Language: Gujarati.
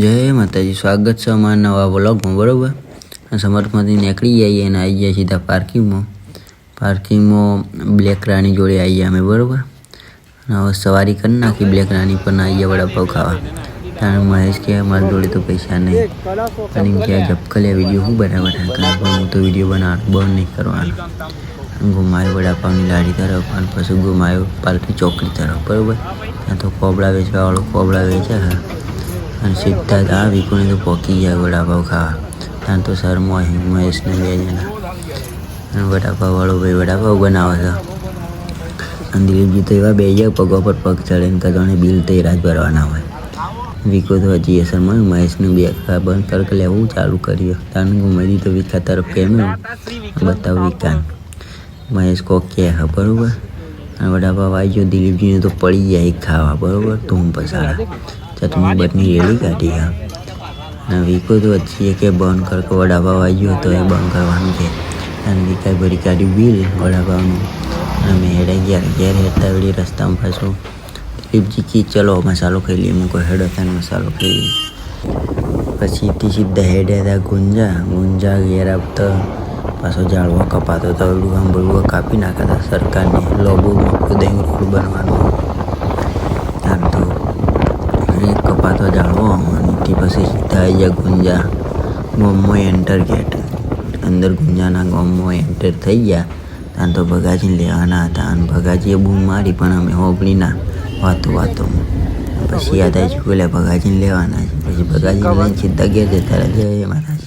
જય માતાજી, સ્વાગત છે અમારા નવા બ્લોગમાં બરાબર? સમર્થમાંથી નીકળી જઈએ અને આવી ગયા સીધા પાર્કિંગમાં. પાર્કિંગમાં બ્લેક રાણી જોડે આવી ગયા અમે, બરાબર? હવે સવારી કરી નાખી બ્લેક રાણી પણ આવી ગયા વડાપાવ ખાવા. ત્યાં મહેશ કે મારા જોડે તો પૈસા નહીં. અને કે ઝપકલે વીડિયો હું બરાબર કારણ હું તો વીડિયો બનાવ, બંધ નહીં કરવાનો. ગુમાયો વડાપાવની લાડી તરફ, અને પછી ગુમાયો પાલકી ચોકડી તરફ, બરાબર? ત્યાં તો કોબળા વેચવાવાળો કોબળા વેચે છે અને સીધા જ આ વિકુને તો પોકી ગયા વડાપાવ ખાવા. ત્યાં તો સર મોહ મહેશને બે જણા અને વડાપાવ વાળો ભાઈ વડાપાવ બનાવે છે. અને દિલીપજી તો એવા બે ગયા પગો પર પગ ચડે ને કદાણે બિલ તો એ રાત ભરવાના હોય. વિકો તો હજી અસરમાં મહેશને બે બંધ તર્ક લેવું ચાલુ કર્યું તાન ગુમાઈ તો વિકા તરફ કેમ બતાવ વિકાન મહેશ કોક કે બરોબર. અને વડાપાવ આવી ગયો, દિલીપજીને તો પડી જાય ખાવા, બરોબર? ધૂમ પસાડા ચટણી બટની રેલી કાઢી હા અને વિકો તો વચ્ચે કે બંધ કર વડાપાવ આવ્યો તો એ બંધ કરવાનું કે અને વિકાય ભરી કાઢ્યું બિલ વડાપાવનું. અને અમે હેડે ગયા ઘેર હેડતા વળી રસ્તામાં પાછું દિલીપજી કી ચલો મસાલો ખાઈ લઈએ મૂકો હેડો ત્યાં મસાલો ખાઈ લઈએ. પછી થી સીધા હેડે હતા ગુંજા ગુંજા ઘેર આવતા પાછો ઝાડવા કપાતો તો આમ બળું કાપી નાખતા સરકારને. લોબો મોટું દહીં રોડ બનવાનું આમ તો એક કપાતો ઝાડવો અને તે પછી સીધા ગુંજા. ગોમમાં એન્ટર ગેટ અંદર ગુંજાના ગોમમાં એન્ટર થઈ ગયા. ત્યાં તો ભગાજીને લેવાના હતા અને ભગાજીએ બૂમ મારી, પણ અમે હોબળી ના વાતો. વાતોમાં પછી યાદ આવી ચૂકેલા ભગાજીને લેવાના છે. પછી ભગાજીને સીધા ઘેર જતા રહ્યા. જય મહારાજ